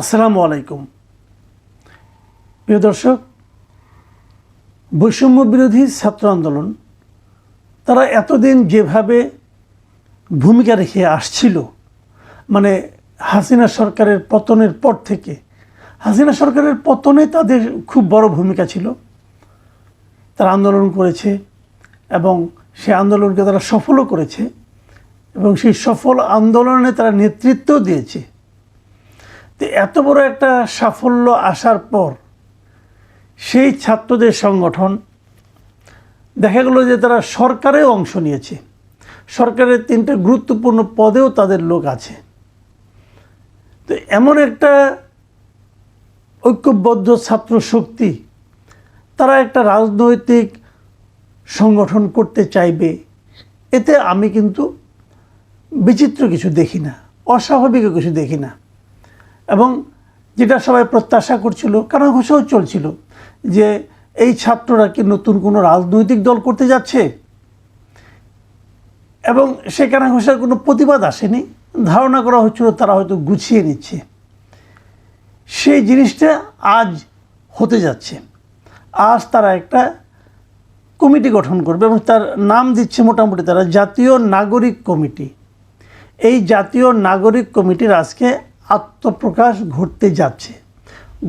আসসালামু আলাইকুম। প্রিয় দর্শক, বৈষম্য বিরোধী ছাত্র আন্দোলন তারা এতদিন যেভাবে ভূমিকা রেখে আসছিল মানে হাসিনা সরকারের পতনের পর থেকে, হাসিনা সরকারের পতনে তাদের খুব বড় ভূমিকা ছিল। তারা আন্দোলন করেছে এবং সে আন্দোলনকে তারা সফলও করেছে এবং সেই সফল আন্দোলনে তারা নেতৃত্ব দিয়েছে। তো এত বড় একটা সাফল্য আসার পর সেই ছাত্রদের সংগঠন দেখা গেল যে তারা সরকারেও অংশ নিয়েছে। সরকারের তিনটে গুরুত্বপূর্ণ পদেও তাদের লোক আছে। তো এমন একটা ঐক্যবদ্ধ ছাত্র শক্তি তারা একটা রাজনৈতিক সংগঠন করতে চাইবে, এতে আমি কিন্তু বিচিত্র কিছু দেখি না অস্বাভাবিকও কিছু দেখি না। এবং যেটা সবাই প্রত্যাশা করছিল কানাঘোষাও চলছিল, যে এই ছাত্ররা কি নতুন কোনো রাজনৈতিক দল করতে যাচ্ছে? এবং সে কানাঘোষার কোনো প্রতিবাদ আসেনি। ধারণা করা হচ্ছিল তারা হয়তো গুছিয়ে নিচ্ছে। সেই জিনিসটা আজ হতে যাচ্ছে। আজ তারা একটা কমিটি গঠন করবে এবং তার নাম দিচ্ছে মোটামুটি তারা জাতীয় নাগরিক কমিটি। এই জাতীয় নাগরিক কমিটির আজকে আত্মপ্রকাশ ঘটতে যাচ্ছে।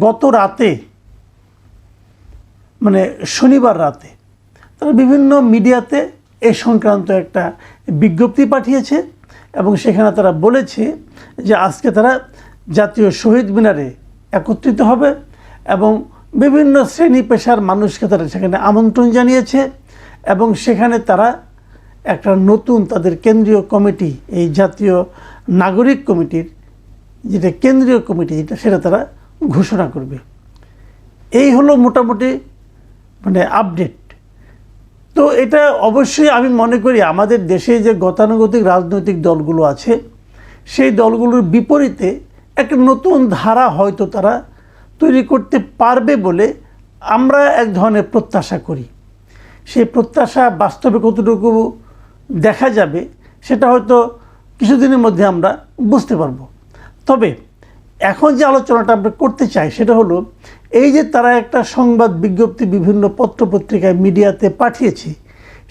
গত রাতে মানে শনিবার রাতে, তারা বিভিন্ন মিডিয়াতে এ সংক্রান্ত একটা বিজ্ঞপ্তি পাঠিয়েছে এবং সেখানে তারা বলেছে যে আজকে তারা জাতীয় শহীদ মিনারে একত্রিত হবে এবং বিভিন্ন শ্রেণি পেশার মানুষকে তারা সেখানে আমন্ত্রণ জানিয়েছে এবং সেখানে তারা একটা নতুন তাদের কেন্দ্রীয় কমিটি, এই জাতীয় নাগরিক কমিটির যেটা কেন্দ্রীয় কমিটি যেটা, সেটা তারা ঘোষণা করবে। এই হলো মোটামুটি মানে আপডেট। তো এটা অবশ্যই আমি মনে করি আমাদের দেশে যে গতানুগতিক রাজনৈতিক দলগুলো আছে, সেই দলগুলোর বিপরীতে একটা নতুন ধারা হয়তো তারা তৈরি করতে পারবে বলে আমরা এক ধরনের প্রত্যাশা করি। সেই প্রত্যাশা বাস্তবে কতটুকু দেখা যাবে, সেটা হয়তো কিছুদিনের মধ্যে আমরা বুঝতে পারব। তবে এখন যে আলোচনাটা আমরা করতে চাই সেটা হলো, এই যে তারা একটা সংবাদ বিজ্ঞপ্তি বিভিন্ন পত্রপত্রিকায় মিডিয়াতে পাঠিয়েছে,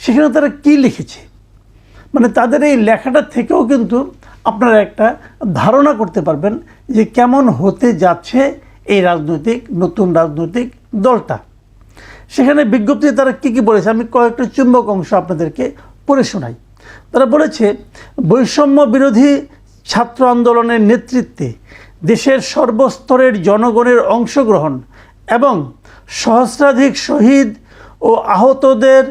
সেখানে তারা কি লিখেছে? মানে তাদের এই লেখাটা থেকেও কিন্তু আপনারা একটা ধারণা করতে পারবেন যে কেমন হতে যাচ্ছে এই রাজনৈতিক, নতুন রাজনৈতিক দলটা। সেখানে বিজ্ঞপ্তিতে তারা কী কী বলেছে? আমি কয়েকটা চুম্বক অংশ আপনাদেরকে পড়ে শোনাই। তারা বলেছে, বৈষম্য বিরোধী ছাত্র আন্দোলনের নেতৃত্বে দেশের সর্বস্তরের জনগণের অংশগ্রহণ এবং সহস্রাধিক শহীদ ও আহতদের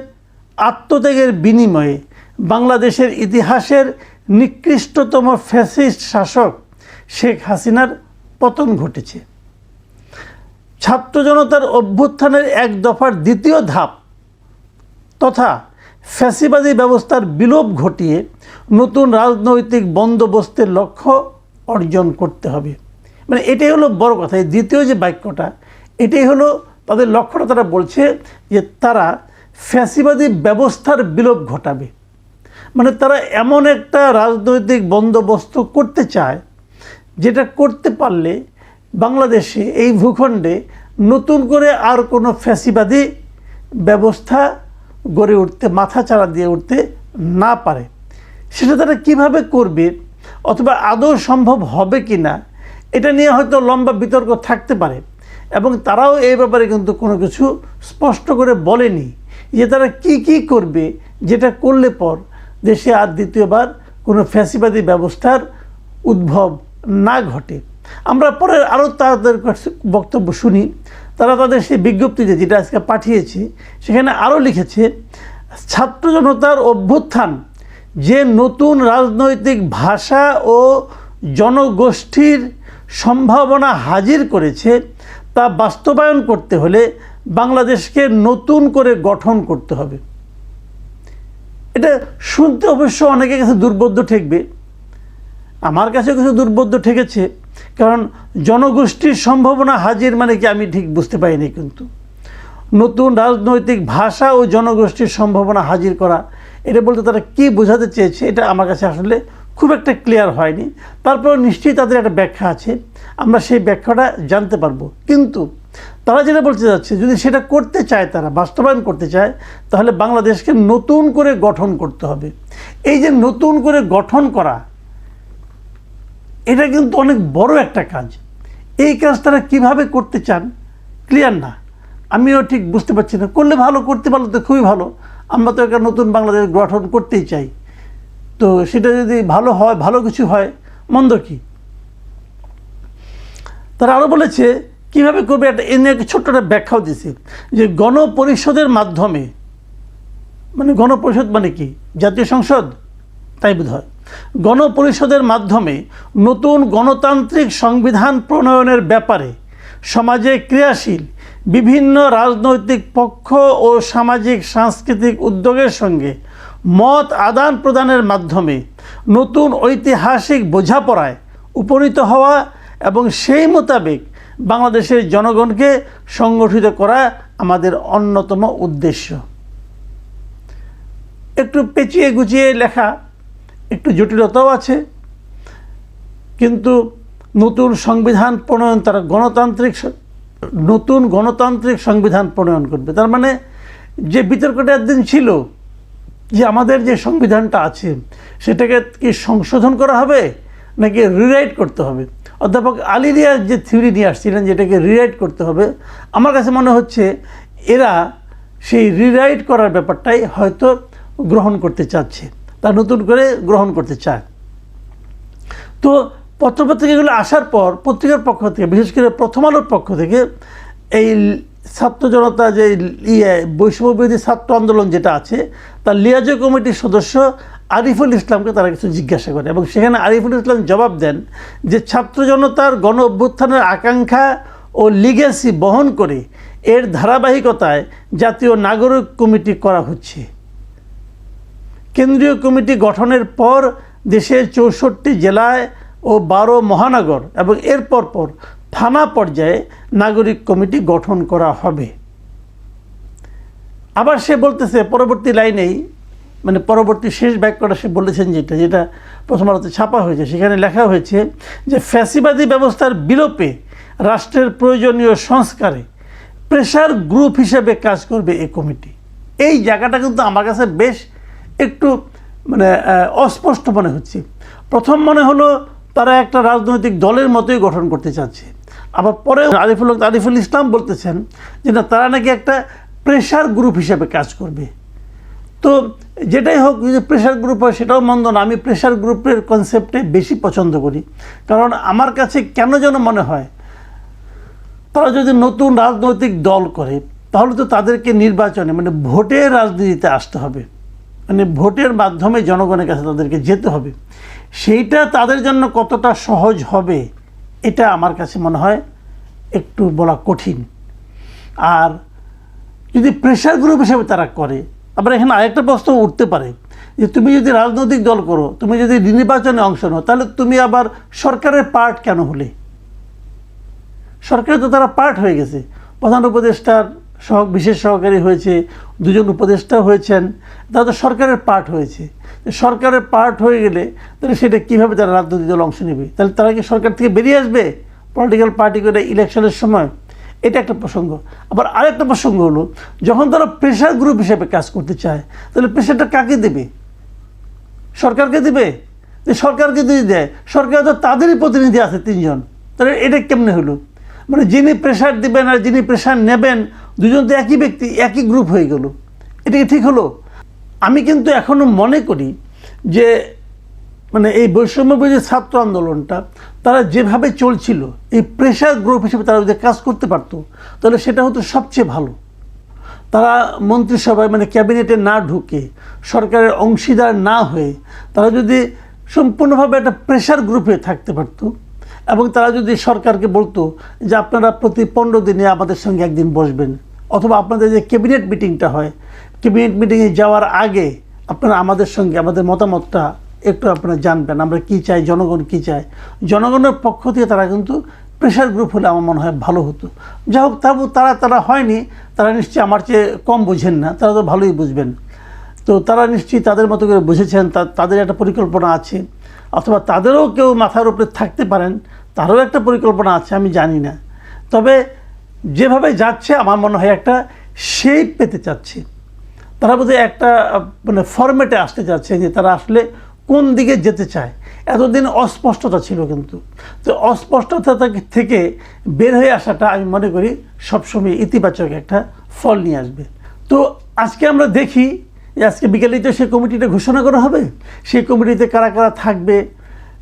আত্মত্যাগের বিনিময়ে বাংলাদেশের ইতিহাসের নিকৃষ্টতম ফ্যাসিস্ট শাসক শেখ হাসিনার পতন ঘটেছে। ছাত্র জনতার অভ্যুত্থানের এক দফার দ্বিতীয় ধাপ তথা ফ্যাসিবাদী ব্যবস্থার বিলোপ ঘটিয়ে নতুন রাজনৈতিক বন্দোবস্তের লক্ষ্য অর্জন করতে হবে। মানে এটাই হলো বড় কথা। এই দ্বিতীয় যে বাক্যটা, এটাই হলো তাদের লক্ষ্যটা তারা বলছে যে তারা ফ্যাসিবাদী ব্যবস্থার বিলোপ ঘটাবে। মানে তারা এমন একটা রাজনৈতিক বন্দোবস্ত করতে চায়, যেটা করতে পারলে বাংলাদেশে এই ভূখণ্ডে নতুন করে আর কোনো ফ্যাসিবাদী ব্যবস্থা গড়ে উঠতে মাথা চাড়া দিয়ে উঠতে না পারে। সেটা তারা কীভাবে করবে অথবা আদৌ সম্ভব হবে কি না এটা নিয়ে হয়তো লম্বা বিতর্ক থাকতে পারে। এবং তারাও এই ব্যাপারে কিন্তু কোনো কিছু স্পষ্ট করে বলেনি যে তারা কি কি করবে, যেটা করলে পর দেশে আর দ্বিতীয়বার কোনো ফ্যাসিবাদী ব্যবস্থার উদ্ভব না ঘটে। আমরা পরে আরও তাদের বক্তব্য শুনি। তারা তাদের সেই বিজ্ঞপ্তিতে যেটা আজকে পাঠিয়েছে, সেখানে আরও লিখেছে, ছাত্র জনতার অভ্যুত্থান যে নতুন রাজনৈতিক ভাষা ও জনগোষ্ঠীর সম্ভাবনা হাজির করেছে, তা বাস্তবায়ন করতে হলে বাংলাদেশকে নতুন করে গঠন করতে হবে। এটা শুনতে অবশ্য অনেকের কাছে দুর্বোধ্য ঠেকবে। আমার কাছে কিছু দুর্বোধ্য ঠেকেছে, কারণ জনগোষ্ঠীর সম্ভাবনা হাজির মানে কি আমি ঠিক বুঝতে পারিনি কিন্তু। নতুন রাজনৈতিক ভাষা ও জনগোষ্ঠীর সম্ভাবনা হাজির করা এটা বলতে তারা কী বোঝাতে চেয়েছে, এটা আমার কাছে আসলে খুব একটা ক্লিয়ার হয়নি। তারপর নিশ্চয়ই তাদের একটা ব্যাখ্যা আছে, আমরা সেই ব্যাখ্যাটা জানতে পারব। কিন্তু তারা যেটা বলতে যাচ্ছে, যদি সেটা করতে চায় তারা, বাস্তবায়ন করতে চায়, তাহলে বাংলাদেশকে নতুন করে গঠন করতে হবে। এই যে নতুন করে গঠন করা, এটা কিন্তু অনেক বড় একটা কাজ। এই কাজ তারা কীভাবে করতে চান ক্লিয়ার না। আমিও ঠিক বুঝতে পারছি না। করলে ভালো, করতে পারলে তো খুবই ভালো। আমরা তো একটা নতুন বাংলাদেশ গঠন করতেই চাই। তো সেটা যদি ভালো হয়, ভালো কিছু হয়, মন্দ কি? তারা আরও বলেছে, কীভাবে করবে একটা এ নিয়ে একটা ছোট্ট একটা ব্যাখ্যাও দিছে যে গণপরিষদের মাধ্যমে মানে গণপরিষদ মানে কি? জাতীয় সংসদ? তাই বোধ হয়। গণপরিষদের মাধ্যমে নতুন গণতান্ত্রিক সংবিধান প্রণয়নের ব্যাপারে সমাজে ক্রিয়াশীল বিভিন্ন রাজনৈতিক পক্ষ ও সামাজিক সাংস্কৃতিক উদ্যোগের সঙ্গে মত আদান প্রদানের মাধ্যমে নতুন ঐতিহাসিক বোঝাপড়ায় উপনীত হওয়া এবং সেই মোতাবেক বাংলাদেশের জনগণকে সংগঠিত করা আমাদের অন্যতম উদ্দেশ্য। একটু পেঁচিয়ে গুছিয়ে লেখা একটু জটিলতাও আছে, কিন্তু নতুন সংবিধান প্রণয়ন তারা গণতান্ত্রিক নতুন গণতান্ত্রিক সংবিধান প্রণয়ন করবে। তার মানে যে বিতর্কটা একদিন ছিল যে আমাদের যে সংবিধানটা আছে, সেটাকে কি সংশোধন করা হবে নাকি রিরাইট করতে হবে? অধ্যাপক আলিরিয়া যে থিওরি নিয়ে আসছিলেন যেটাকে রিরাইট করতে হবে, আমার কাছে মনে হচ্ছে এরা সেই রিরাইট করার ব্যাপারটাই হয়তো গ্রহণ করতে চাচ্ছে, তা নতুন করে গ্রহণ করতে চায়। তো পত্রপত্রিকাগুলো আসার পর পত্রিকার পক্ষ থেকে, বিশেষ করে প্রথম আলোর পক্ষ থেকে, এই ছাত্র জনতা যে ইয়ে বৈষম্যবিরোধী ছাত্র আন্দোলন যেটা আছে, তার লিয়াজো কমিটির সদস্য আরিফুল ইসলামকে তারা কিছু জিজ্ঞাসা করে এবং সেখানে আরিফুল ইসলাম জবাব দেন যে ছাত্র জনতার গণ অভ্যুত্থানের আকাঙ্ক্ষা ও লিগেসি বহন করে এর ধারাবাহিকতায় জাতীয় নাগরিক কমিটি করা হচ্ছে। কেন্দ্রীয় কমিটি গঠনের পর দেশের চৌষট্টি জেলায় ও বারো মহানগর এবং এর পর থানা পর্যায়ে নাগরিক কমিটি গঠন করা হবে। আবার সে বলতেছে, পরবর্তী লাইনেই মানে পরবর্তী শেষ বাক্যটা সে বলেছেন যেটা যেটা প্রথম আলোতে ছাপা হয়েছে। সেখানে লেখা হয়েছে যে, ফ্যাসিবাদী ব্যবস্থার বিলোপে রাষ্ট্রের প্রয়োজনীয় সংস্কারে প্রেশার গ্রুপ হিসেবে কাজ করবে এই কমিটি। এই জায়গাটা কিন্তু আমার কাছে বেশ একটু মানে অস্পষ্ট মনে হচ্ছে। প্রথম মনে হলো তারা একটা রাজনৈতিক দলের মতোই গঠন করতে চাচ্ছে। আবার পরে আরিফুল আরিফুল ইসলাম বলতেছেন যে, না, তারা নাকি একটা প্রেশার গ্রুপ হিসেবে কাজ করবে। তো যেটাই হোক, যদি প্রেশার গ্রুপ হয়, সেটাও মন্দ না। আমি প্রেশার গ্রুপের কনসেপ্টে বেশি পছন্দ করি। কারণ আমার কাছে কেন যেন মনে হয়, তারা যদি নতুন রাজনৈতিক দল করে, তাহলে তো তাদেরকে নির্বাচনে মানে ভোটের রাজনীতিতে আসতে হবে। মানে ভোটের মাধ্যমে জনগণের কাছে তাদেরকে যেতে হবে। সেইটা তাদের জন্য কতটা সহজ হবে, এটা আমার কাছে মনে হয় একটু বলা কঠিন। আর যদি প্রেশার গ্রুপ হিসেবে তারা করে, আবার এখানে আরেকটা প্রশ্ন উঠতে পারে, যে তুমি যদি রাজনৈতিক দল করো, তুমি যদি নির্বাচনে অংশ নাও, তাহলে তুমি আবার সরকারের পার্ট কেন হলে? সরকারে তো তারা পার্ট হয়ে গেছে। প্রধান উপদেষ্টার সহ বিশেষ সহকারী হয়েছে, দুজন উপদেষ্টা হয়েছেন, তারা তো সরকারের পার্ট হয়েছে। সরকারের পার্ট হয়ে গেলে তাহলে সেটা কীভাবে তারা রাজনৈতিক দল অংশ নেবে? তাহলে তারা কি সরকার থেকে বেরিয়ে আসবে পলিটিক্যাল পার্টি করে ইলেকশনের সময়? এটা একটা প্রসঙ্গ। আবার আরেকটা প্রসঙ্গ হলো, যখন তারা প্রেশার গ্রুপ হিসেবে কাজ করতে চায়, তাহলে প্রেশারটা কাকে দেবে? সরকারকে দেবে? যে সরকারকে যদি দেয়, সরকার তো তাদেরই প্রতিনিধি আছে তিনজন। তাহলে এটা কেমনে হলো? মানে যিনি প্রেশার দিবেন আর যিনি প্রেশার নেবেন দুজন তো একই ব্যক্তি, একই গ্রুপ হয়ে গেল। এটা ঠিক হলো? আমি কিন্তু এখনও মনে করি যে মানে এই বৈষম্যবিরোধী ছাত্র আন্দোলনটা, তারা যেভাবে চলছিল, এই প্রেশার গ্রুপ হিসেবে তারা যদি কাজ করতে পারতো, তাহলে সেটা হতো সবচেয়ে ভালো। তারা মন্ত্রিসভায় মানে ক্যাবিনেটে না ঢুকে, সরকারের অংশীদার না হয়ে, তারা যদি সম্পূর্ণভাবে একটা প্রেশার গ্রুপে থাকতে পারতো, এবং তারা যদি সরকারকে বলতো যে আপনারা প্রতি পনেরো দিনে আমাদের সঙ্গে একদিন বসবেন অথবা আপনাদের যে ক্যাবিনেট মিটিংটা হয়, ক্যাবিনেট মিটিংয়ে যাওয়ার আগে আপনারা আমাদের সঙ্গে আমাদের মতামতটা একটু আপনারা জানবেন, আমরা কী চাই, জনগণ কী চায়। জনগণের পক্ষ থেকে তারা কিন্তু প্রেশার গ্রুপ হলে আমার মনে হয় ভালো হতো। যাই হোক তাবু তারা তারা হয়নি, তারা নিশ্চয়ই আমার চেয়ে কম বোঝেন না, তারা তো ভালোই বুঝবেন। তো তারা নিশ্চয়ই তাদের মতো করে বুঝেছেন তাদের একটা পরিকল্পনা আছে। অথবা তাদেরও কেউ মাথার উপরে থাকতে পারেন, তারও একটা পরিকল্পনা আছে, আমি জানি না। তবে যেভাবে যাচ্ছে, আমার মনে হয় একটা শেপ পেতে চাচ্ছে। তারা বোধহয় একটা মানে ফরম্যাটে আসতে চাচ্ছে যে তারা আসলে কোন দিকে যেতে চায়। এতদিন অস্পষ্টতা ছিল কিন্তু। তো অস্পষ্টতা থেকে- বের হয়ে আসাটা আমি মনে করি সবসময় ইতিবাচক একটা ফল নিয়ে আসবে। তো আজকে আমরা দেখি যে আজকে বিকেলেই তো সেই কমিটিটা ঘোষণা করা হবে। সেই কমিটিতে কারা কারা থাকবে,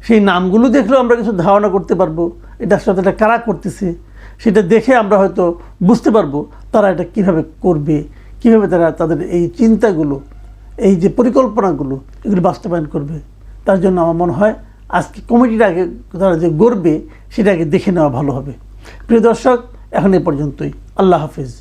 সেই নামগুলো দেখলেও আমরা কিছু ধারণা করতে পারব। এটা আসলে কারা করতেছে? সেটা দেখে আমরা হয়তো বুঝতে পারব তারা এটা কীভাবে করবে, কীভাবে তারা তাদের এই চিন্তাগুলো, এই যে পরিকল্পনাগুলো এগুলো বাস্তবায়ন করবে। তার জন্য আমার মনে হয় আজকে কমিটির আগে তারা যে গড়বে সেটাকে দেখে নেওয়া ভালো হবে। প্রিয় দর্শক, এখন এ পর্যন্তই। আল্লাহ হাফিজ।